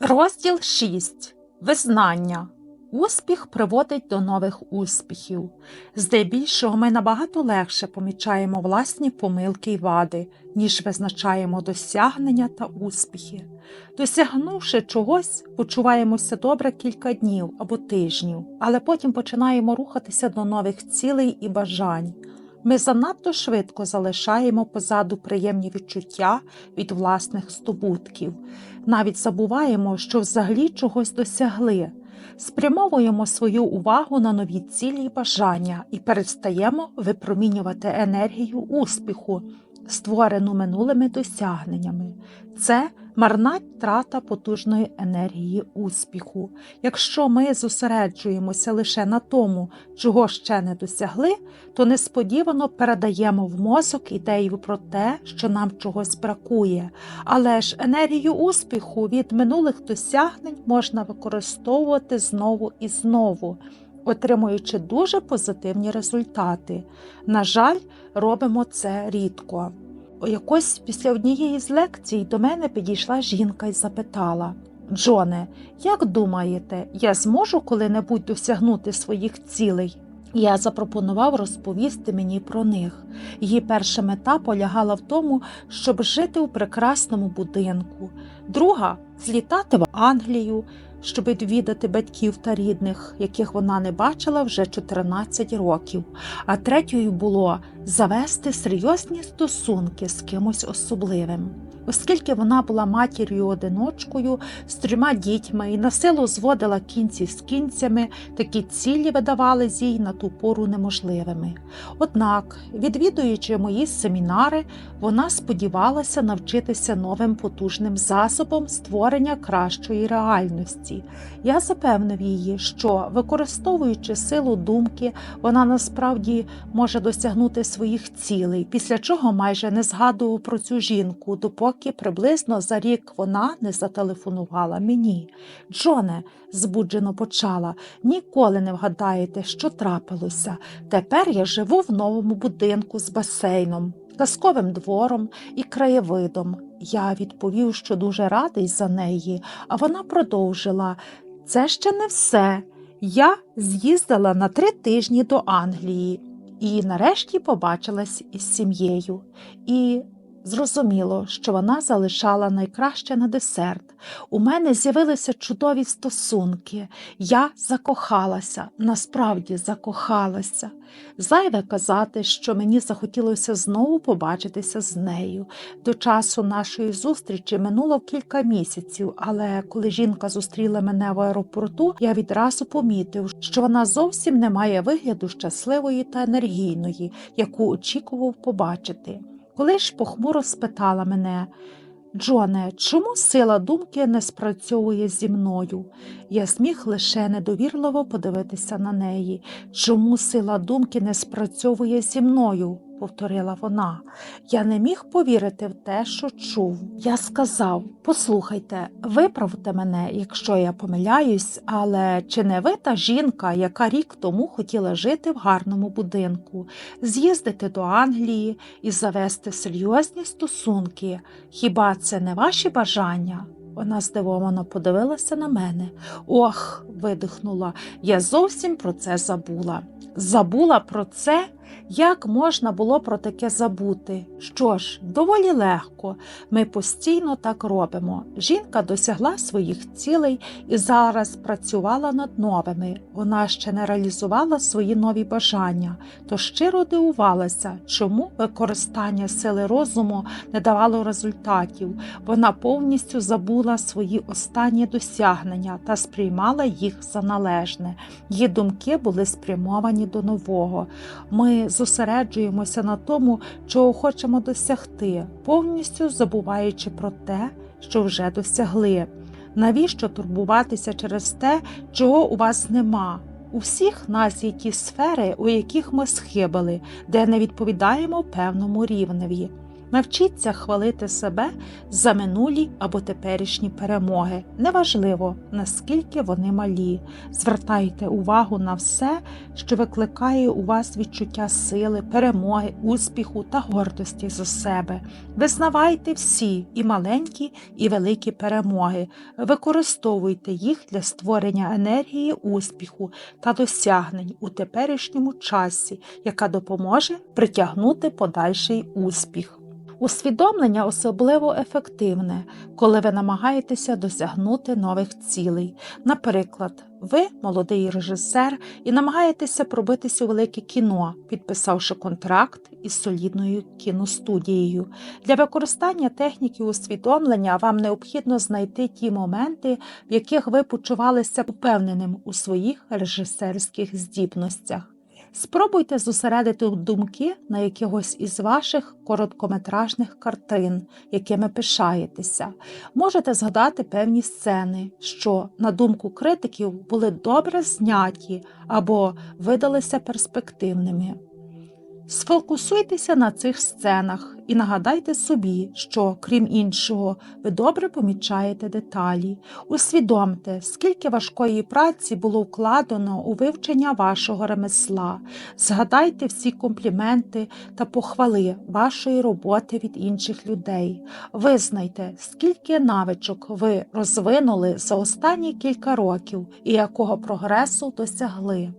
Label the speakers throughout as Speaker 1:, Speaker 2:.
Speaker 1: Розділ 6. Визнання. Успіх приводить до нових успіхів. Здебільшого ми набагато легше помічаємо власні помилки й вади, ніж визначаємо досягнення та успіхи. Досягнувши чогось, почуваємося добре кілька днів або тижнів, але потім починаємо рухатися до нових цілей і бажань. Ми занадто швидко залишаємо позаду приємні відчуття від власних здобутків, навіть забуваємо, що взагалі чогось досягли, спрямовуємо свою увагу на нові цілі й бажання і перестаємо випромінювати енергію успіху, створену минулими досягненнями. Це марна трата потужної енергії успіху. Якщо ми зосереджуємося лише на тому, чого ще не досягли, то несподівано передаємо в мозок ідею про те, що нам чогось бракує. Але ж енергію успіху від минулих досягнень можна використовувати знову і знову. Отримуючи дуже позитивні результати. На жаль, робимо це рідко. Якось після однієї з лекцій до мене підійшла жінка і запитала Джоне, як думаєте, я зможу коли-небудь досягнути своїх цілей? Я запропонував розповісти мені про них. Її перша мета полягала в тому, щоб жити у прекрасному будинку, друга злітати в Англію, щоб відвідати батьків та рідних, яких вона не бачила вже 14 років. А третьою було завести серйозні стосунки з кимось особливим. Оскільки вона була матір'ю одиночкою з трьома дітьми і на силу зводила кінці з кінцями, такі цілі видавались їй на ту пору неможливими. Однак, відвідуючи мої семінари, вона сподівалася навчитися новим потужним засобом створення кращої реальності. Я запевнив її, що, використовуючи силу думки, вона насправді може досягнути своїх цілей, після чого майже не згадував про цю жінку, допоки приблизно за рік вона не зателефонувала мені. Джоне, збуджено почала, ніколи не вгадаєте, що трапилося. Тепер я живу в новому будинку з басейном, казковим двором і краєвидом. Я відповів, що дуже радий за неї, а вона продовжила це ще не все. Я з'їздила на три тижні до Англії і нарешті побачилась із сім'єю. І зрозуміло, що вона залишала найкраще на десерт. У мене з'явилися чудові стосунки. Я закохалася, насправді закохалася. Зайве казати, що мені захотілося знову побачитися з нею. До часу нашої зустрічі минуло кілька місяців, але коли жінка зустріла мене в аеропорту, я відразу помітив, що вона зовсім не має вигляду щасливої та енергійної, яку очікував побачити. Коли ж похмуро спитала мене, Джоне, чому сила думки не спрацьовує зі мною? Я зміг лише недовірливо подивитися на неї. Чому сила думки не спрацьовує зі мною? Повторила вона. Я не міг повірити в те, що чув. Я сказав послухайте, виправте мене, якщо я помиляюсь, але чи не ви та жінка, яка рік тому хотіла жити в гарному будинку, з'їздити до Англії і завести серйозні стосунки? Хіба це не ваші бажання? Вона здивовано подивилася на мене. Ох, видихнула, я зовсім про це забула. Забула про це? Як можна було про таке забути? Що ж, доволі легко. Ми постійно так робимо. Жінка досягла своїх цілей і зараз працювала над новими. Вона ще не реалізувала свої нові бажання, то щиро дивувалася, чому використання сили розуму не давало результатів. Вона повністю забула свої останні досягнення та сприймала їх за належне. Її думки були спрямовані до нового. Ми зосереджуємося на тому, чого хочемо досягти, повністю забуваючи про те, що вже досягли. Навіщо турбуватися через те, чого у вас нема? У всіх нас є ті сфери, у яких ми схибили, де не відповідаємо певному рівневі. Навчіться хвалити себе за минулі або теперішні перемоги. Неважливо, наскільки вони малі. Звертайте увагу на все, що викликає у вас відчуття сили, перемоги, успіху та гордості за себе. Визнавайте всі і маленькі, і великі перемоги. Використовуйте їх для створення енергії успіху та досягнень у теперішньому часі, яка допоможе притягнути подальший успіх. Усвідомлення особливо ефективне, коли ви намагаєтеся досягнути нових цілей. Наприклад, ви молодий режисер і намагаєтеся пробитися у велике кіно, підписавши контракт із солідною кіностудією. Для використання техніки усвідомлення вам необхідно знайти ті моменти, в яких ви почувалися упевненим у своїх режисерських здібностях. Спробуйте зосередити думки на якихось із ваших короткометражних картин, якими пишаєтеся. Можете згадати певні сцени, що, на думку критиків, були добре зняті або видалися перспективними. Сфокусуйтеся на цих сценах і нагадайте собі, що, крім іншого, ви добре помічаєте деталі. Усвідомте, скільки важкої праці було вкладено у вивчення вашого ремесла. Згадайте всі компліменти та похвали вашої роботи від інших людей. Визнайте, скільки навичок ви розвинули за останні кілька років і якого прогресу досягли.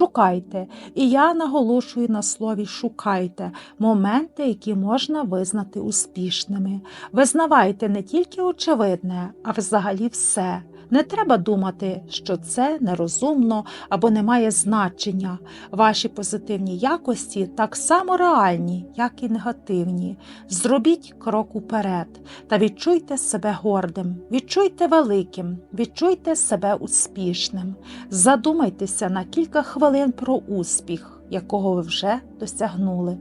Speaker 1: Шукайте, і я наголошую на слові шукайте моменти, які можна визнати успішними. Визнавайте не тільки очевидне, а взагалі все. Не треба думати, що це нерозумно або не має значення. Ваші позитивні якості так само реальні, як і негативні. Зробіть крок уперед та відчуйте себе гордим, відчуйте великим, відчуйте себе успішним. Задумайтеся на кілька хвилин про успіх, якого ви вже досягнули.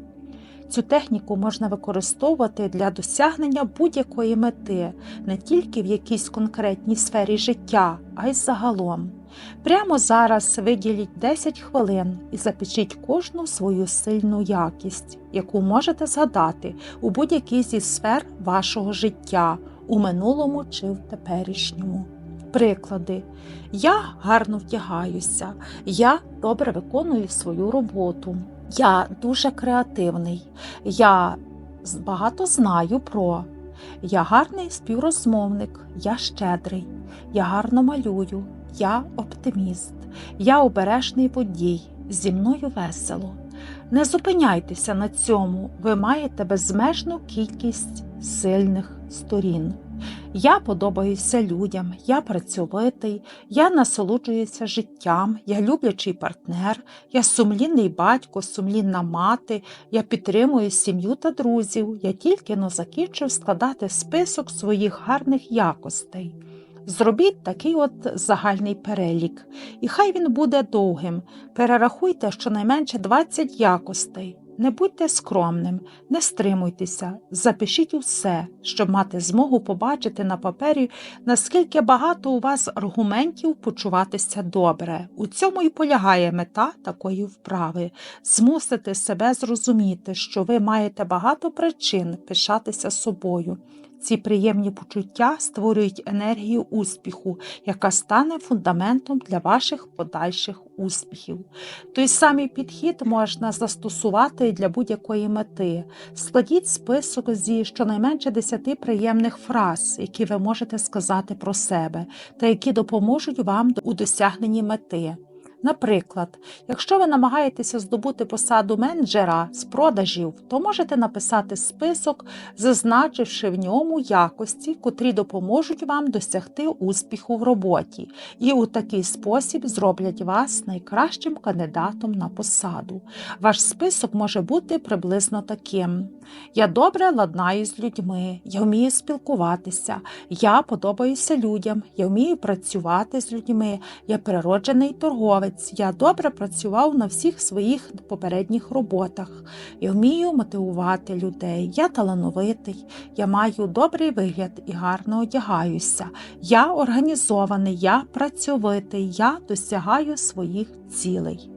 Speaker 1: Цю техніку можна використовувати для досягнення будь-якої мети, не тільки в якійсь конкретній сфері життя, а й загалом. Прямо зараз виділіть 10 хвилин і запишіть кожну свою сильну якість, яку можете згадати у будь-якій зі сфер вашого життя, у минулому чи в теперішньому. Приклади. Я гарно вдягаюся, я добре виконую свою роботу. Я дуже креативний, я багато знаю про. Я гарний співрозмовник, я щедрий, я гарно малюю, я оптиміст, я обережний водій, зі мною весело. Не зупиняйтеся на цьому, ви маєте безмежну кількість сильних сторін. Я подобаюся людям, я працьовитий, я насолоджуюся життям, я люблячий партнер, я сумлінний батько, сумлінна мати, я підтримую сім'ю та друзів, я тільки но закінчив складати список своїх гарних якостей. Зробіть такий от загальний перелік, і хай він буде довгим. Перерахуйте щонайменше 20 якостей. Не будьте скромним, не стримуйтеся, запишіть усе, щоб мати змогу побачити на папері, наскільки багато у вас аргументів почуватися добре. У цьому і полягає мета такої вправи змусити себе зрозуміти, що ви маєте багато причин пишатися собою. Ці приємні почуття створюють енергію успіху, яка стане фундаментом для ваших подальших успіхів. Той самий підхід можна застосувати для будь-якої мети. Складіть список зі щонайменше 10 приємних фраз, які ви можете сказати про себе, та які допоможуть вам у досягненні мети. Наприклад, якщо ви намагаєтеся здобути посаду менеджера з продажів, то можете написати список, зазначивши в ньому якості, котрі допоможуть вам досягти успіху в роботі, і у такий спосіб зроблять вас найкращим кандидатом на посаду. Ваш список може бути приблизно таким: я добре ладнаю з людьми, я вмію спілкуватися, я подобаюся людям, я вмію працювати з людьми, я природжений торговець. Я добре працював на всіх своїх попередніх роботах. Я вмію мотивувати людей. Я талановитий, я маю добрий вигляд і гарно одягаюся. Я організований, я працьовитий, я досягаю своїх цілей.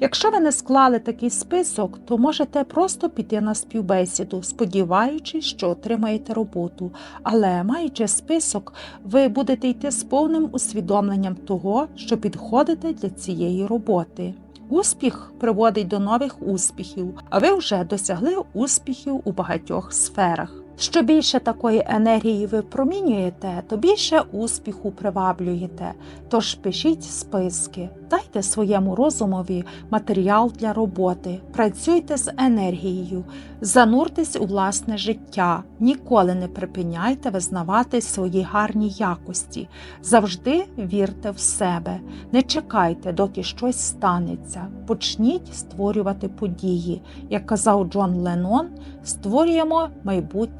Speaker 1: Якщо ви не склали такий список, то можете просто піти на співбесіду, сподіваючись, що отримаєте роботу. Але маючи список, ви будете йти з повним усвідомленням того, що підходите для цієї роботи. Успіх приводить до нових успіхів, а ви вже досягли успіхів у багатьох сферах. Що більше такої енергії ви промінюєте, то більше успіху приваблюєте. Тож пишіть списки, дайте своєму розумові матеріал для роботи, працюйте з енергією, зануртесь у власне життя, ніколи не припиняйте визнавати свої гарні якості, завжди вірте в себе, не чекайте, доки щось станеться. Почніть створювати події. Як казав Джон Леннон, створюємо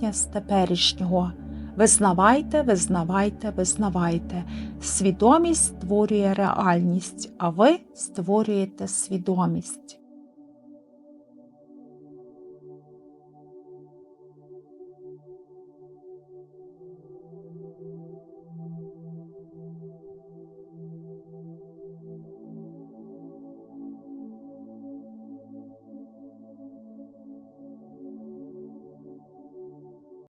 Speaker 1: майбутнє з теперішнього. Визнавайте, визнавайте, визнавайте. Свідомість створює реальність, а ви створюєте свідомість.